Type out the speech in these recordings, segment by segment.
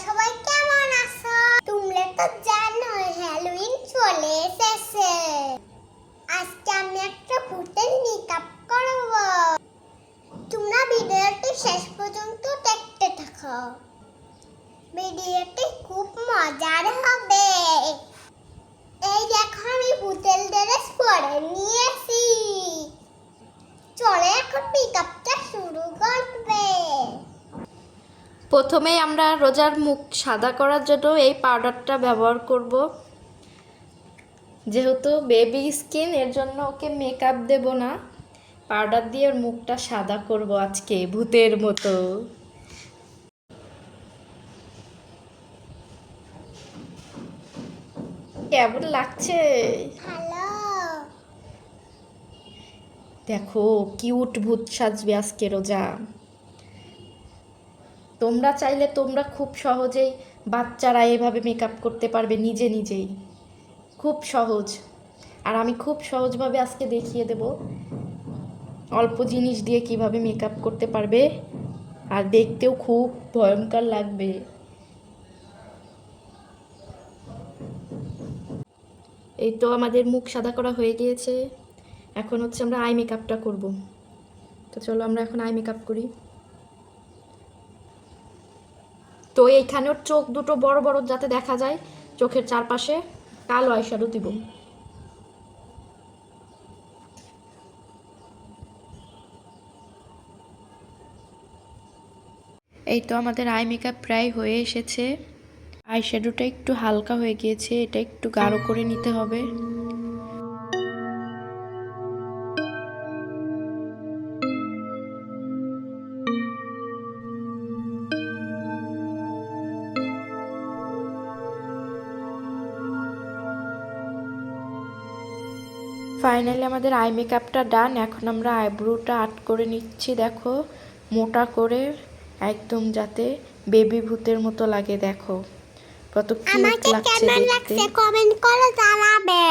সবাই কেমন আছো? তোমরা তো জানো হ্যালোইন চলে এসেছে। আজকে আমি একটা ভূতের মেকআপ করব। তোমরা ভিডিওটি শেষ পর্যন্ত দেখতে থাকো। ভিডিওটি খুব মজার হবে। এই দেখো আমি ভূতের ড্রেস পরে নিয়েছি চলে এখন মেকআপটা শুরু করবে প্রথমেই আমরা রোজার মুখ সাদা করার জন্য এই পাউডারটা ব্যবহার করব। যেহেতু বেবি স্কিন এর জন্য ওকে মেকআপ দেব না। পাউডার দিয়ে ওর মুখটা সাদা করব আজকে ভূতের মতো। কেমন লাগছে? দেখো কিউট ভূত সাজবে আজকে রোজা। তোমরা চাইলে তোমরা খুব সহজেই বাচ্চারা এভাবে মেকআপ করতে পারবে নিজে নিজেই। খুব সহজ। আর আমি খুব সহজভাবে আজকে দেখিয়ে দেব অল্প জিনিস দিয়ে কীভাবে মেকআপ করতে পারবে। আর দেখতেও খুব ভয়ঙ্কর লাগবে। এই তো আমাদের মুখ সাদা করা হয়ে গিয়েছে। এখন হচ্ছে আমরা আই মেকআপটা করব। তো চলো আমরা এখন আই মেকআপ করি। তো এইখানেও চোখ দুটো বড় বড় যাতে দেখা যায়, চোখের চারপাশে কালো আইশ্যাডো দিব। এই তো আমাদের আই মেকআপ প্রায় হয়ে এসেছে। আই একটু হালকা হয়ে গিয়েছে, এটা একটু গাঢ় করে নিতে হবে। ফাইনালি আমাদের আই মেকআপটা ডান এখন আমরা আইব্রোটা আর্ট করে নিচ্ছি দেখো। মোটা করে একদম যাতে বেবি ভূতের মতো লাগে দেখো। কত কিউট লাগছে কেমন দেখতে। লাগছে কমেন্ট করে জানাবে।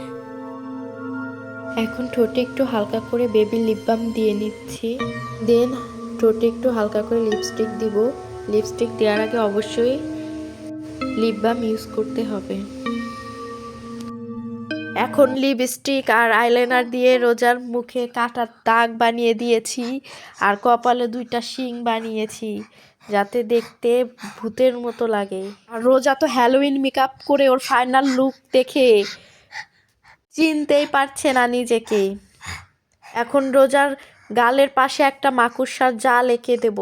এখন ঠোঁটে একটু হালকা করে বেবি লিপ বাম দিয়ে নিচ্ছি। দেন ঠোঁটে একটু হালকা করে লিপস্টিক দিব। লিপস্টিক দেওয়ার আগে অবশ্যই লিপ বাম ইউজ করতে হবে। এখন লিপস্টিক আর আইলাইনার দিয়ে রোজার মুখে কাটার দাগ বানিয়ে দিয়েছি আর কপালে দুইটা শিং বানিয়েছি, যাতে দেখতে ভূতের মতো লাগে। আর রোজা তো হ্যালোইন মেকআপ করে ওর ফাইনাল লুক দেখে চিনতেই পারছে না নিজেকে। এখন রোজার গালের পাশে একটা মাকুসার জাল এঁকে দেব।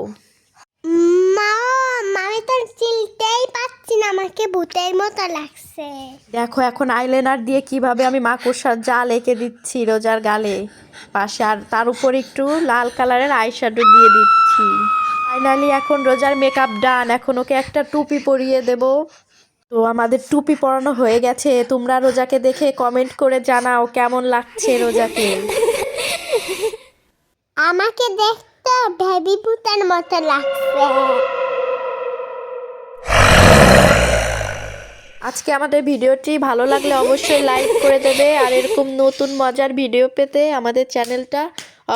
মা আমি তো চিনতেই পারছি না আমাকে ভূতের মতো লাগছে। দেখো এখন আইলাইনার দিয়ে কীভাবে আমি মাকুসার জাল এঁকে দিচ্ছি রোজার গালে। পাশে আর তার উপর একটু লাল কালারের আইশ্যাডো দিয়ে দিচ্ছি। ফাইনালি এখন রোজার মেকআপ ডান এখন ওকে একটা টুপি পরিয়ে দেব। তো আমাদের টুপি পরানো হয়ে গেছে। তোমরা রোজাকে দেখে কমেন্ট করে জানাও কেমন লাগছে রোজাকে। আমাকে দেখতে বেবি ভূতের মতো লাগছে। আজকে আমাদের ভিডিওটি ভালো লাগলে অবশ্যই লাইক করে দেবে। আর এরকম নতুন মজার ভিডিও পেতে আমাদের চ্যানেলটা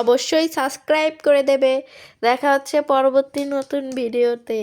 অবশ্যই সাবস্ক্রাইব করে দেবে। দেখা হচ্ছে পরবর্তী নতুন ভিডিওতে